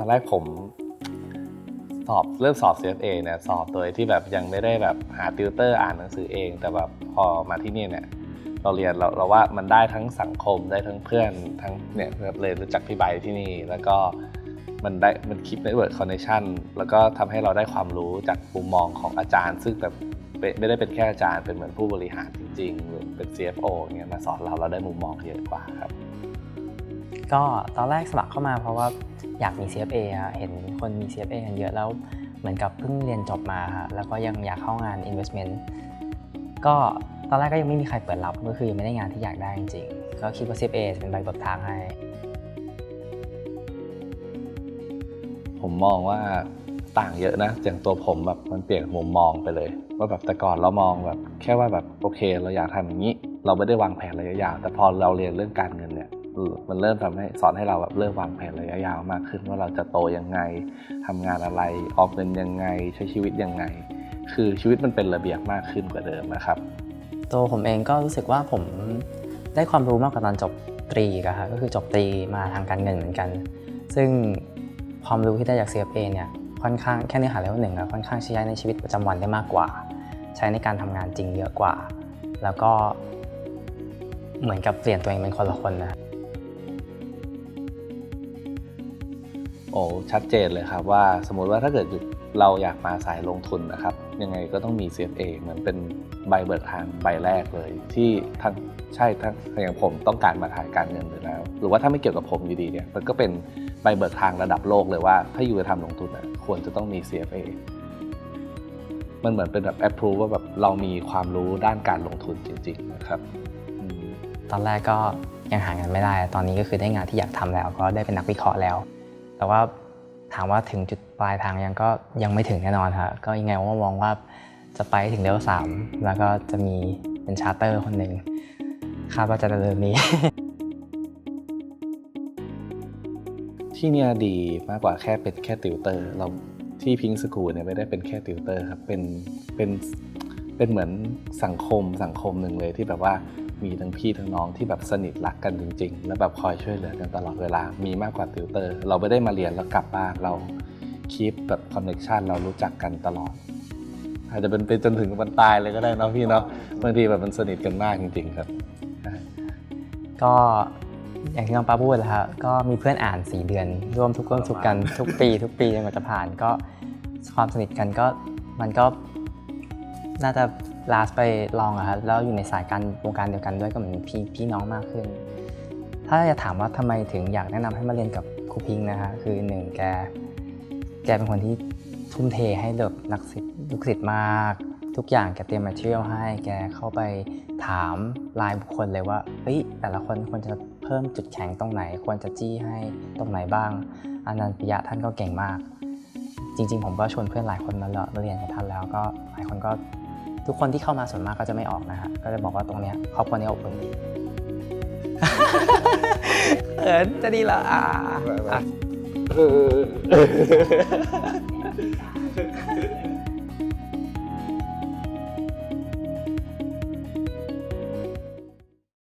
อนแรกผมสอบเริ่มสอบ CFA เนี่ยสอบโดยที่แบบยังไม่ได้แบบหาติวเตอร์อ่านหนังสือเอง แต่แบบพอมาที่นี่เนี่ยเราเรียนเราเราว่ามันได้ทั้งสังคมได้ทั้งเพื่อนทั้งเนี่ยเลยรู้จักพี่ใบที่นี่ แล้วก็มันได้มันคิด network connection แล้วก็ทำให้เราได้ความรู้จากมุมมองของอาจารย์ ซึ่งแบบไม่ไม่ได้เป็นแค่อาจารย์เป็นเหมือนผู้บริหารจริงๆหรือเป็น CFO เนี่ยมาสอนเราเราได้มุมมองเยอะกว่าครับ ก็ตอนแรกสมัครเข้ามาเพราะว่าอยากมี CFA เห็นคนมี CFA กันเยอะแล้วเหมือนกับเพิ่งเรียนจบมาฮะแล้วก็ยังอยากเข้างาน investment ก็ตอนแรกก็ยังไม่มีใครเปิดรับก็คือยังไม่ได้งานที่อยากได้จริงๆ ก็คิดว่า CFA จะเป็นใบเบิกทางให้ ผมมองว่าต่างเยอะนะอย่างตัวผมแบบมันเปลี่ยนมุมมองไปเลย ว่าแบบแต่ก่อนเรามองแบบ แค่ว่าแบบโอเค เราอยากทำอย่างนี้ เราไม่ได้วางแผนระยะยาวแต่พอเราเรียนเรื่องการเงินเนี่ย มันเริ่มทำให้สอนให้เราแบบเริ่มวางแผนระยะยาวมากขึ้นว่าเราจะโตยังไงทำงานอะไรออมเงินยังไง ใช้ชีวิตยังไง คือชีวิตมันเป็นระเบียบมากขึ้นกว่าเดิมนะครับ ตัวผมเองก็รู้สึกว่าผมได้ความรู้มากกว่าตอนจบตรีอีกอะฮะก็คือจบตรีมาทางการเงินเหมือนกัน ซึ่งความรู้ที่ได้จาก CFA เนี่ยค่อนข้างแค่เนื้อหาเลเวลหนึ่งอะค่อนข้างใช้ในชีวิตประจำวันได้มากกว่า ใช้ในการทำงานจริงเยอะกว่า แล้วก็เหมือนกับเปลี่ยนตัวเองเป็นคนละคนนะ โอ้ชัดเจนเลยครับว่าสมมุติว่าถ้าเกิดเราอยากมาสายลงทุนนะครับ ยังไงก็ต้องมี CFA เหมือนเป็นใบเบิกทางใบแรกเลย ที่ทั้งใช่ทั้งอย่างผมต้องการมาถ่ายการเงินอยู่แล้ว หรือว่าถ้าไม่เกี่ยวกับผมอยู่ดีเนี่ยมันก็เป็นใบเบิกทางระดับโลกเลยว่า ถ้าอยู่จะทำลงทุนอะควรจะต้องมี CFA มันเหมือนเป็นแบบ approve ว่าแบบเรามีความรู้ด้านการลงทุนจริงๆนะครับตอนแรกก็ยังหางานไม่ได้ ตอนนี้ก็คือได้งานที่อยากทำแล้ว ก็ได้เป็นนักวิเคราะห์แล้ว แต่ว่าถามว่าถึงจุดปลายทางยังก็ยังไม่ถึงแน่นอนฮะก็ยังไงว่ามองว่าจะไปถึงเลเวลสามแล้วก็จะมีเป็นชาร์เตอร์คนหนึ่งคาดว่าจะเร็วนี้ ที่เนี่ยดีมากกว่าแค่เป็นแค่ติวเตอร์ เราที่พิงสกูลเนี่ยไม่ได้เป็นแค่ติวเตอร์ครับเป็นเป็นเป็นเหมือนสังคมสังคมหนึ่งเลยที่แบบว่า มีทั้งพี่ทั้งน้องที่แบบสนิทรักกันจริง ๆ แล้วแบบคอยช่วยเหลือกันตลอดเวลา มีมากกว่าติวเตอร์ เราไม่ได้มาเรียนแล้วกลับบ้านเราคีปแบบคอนเน t ชันเรารู้จักกันตลอด อาจจะเป็นไปจนถึงวันตายเลยก็ได้เนาะพี่เนาะบางทีแบบมันสนิทกันมากจริง ๆ ครับ ก็อย่างที่น้องป้าพูดแหละครับก็มีเพื่อนอ่าน4เดือน ร่วมทุกข์ร่วมสุขกันทุกปี ทุกปีจนกว่าจะผ่านก็ความสนิทกันก็มันก็น่าจะ ลาสไปลองอะครับแล้วอยู่ในสายการวงการเดียวกันด้วยก็เหมือนพี่พี่น้องมากขึ้น ถ้าจะถามว่าทำไมถึงอยากแนะนำให้มาเรียนกับครูพิงค์นะฮะคือหนึ่งแกแกเป็นคนที่ทุ่มเทให้เด็กนักศิษย์ลูกศิษย์มาก ทุกอย่างแกเตรียมมาเที่ยวให้ แกเข้าไปถามรายบุคคลเลยว่าเฮ้ยแต่ละคนควรจะเพิ่มจุดแข็งตรงไหน ควรจะจี้ให้ตรงไหนบ้างอานันต์ปิยะท่านก็เก่งมาก จริง ๆ ผมก็ชวนเพื่อนหลายคนมาแล้วมาเรียนกับท่านแล้วก็หลายคนก็ ทุกคนที่เข้ามาส่วนมากก็จะไม่ออกนะฮะก็จะบอกว่าตรงเนี้ยครอบครัวนี้อบอุ่นดีเขินจะดีเหรออ่าอะ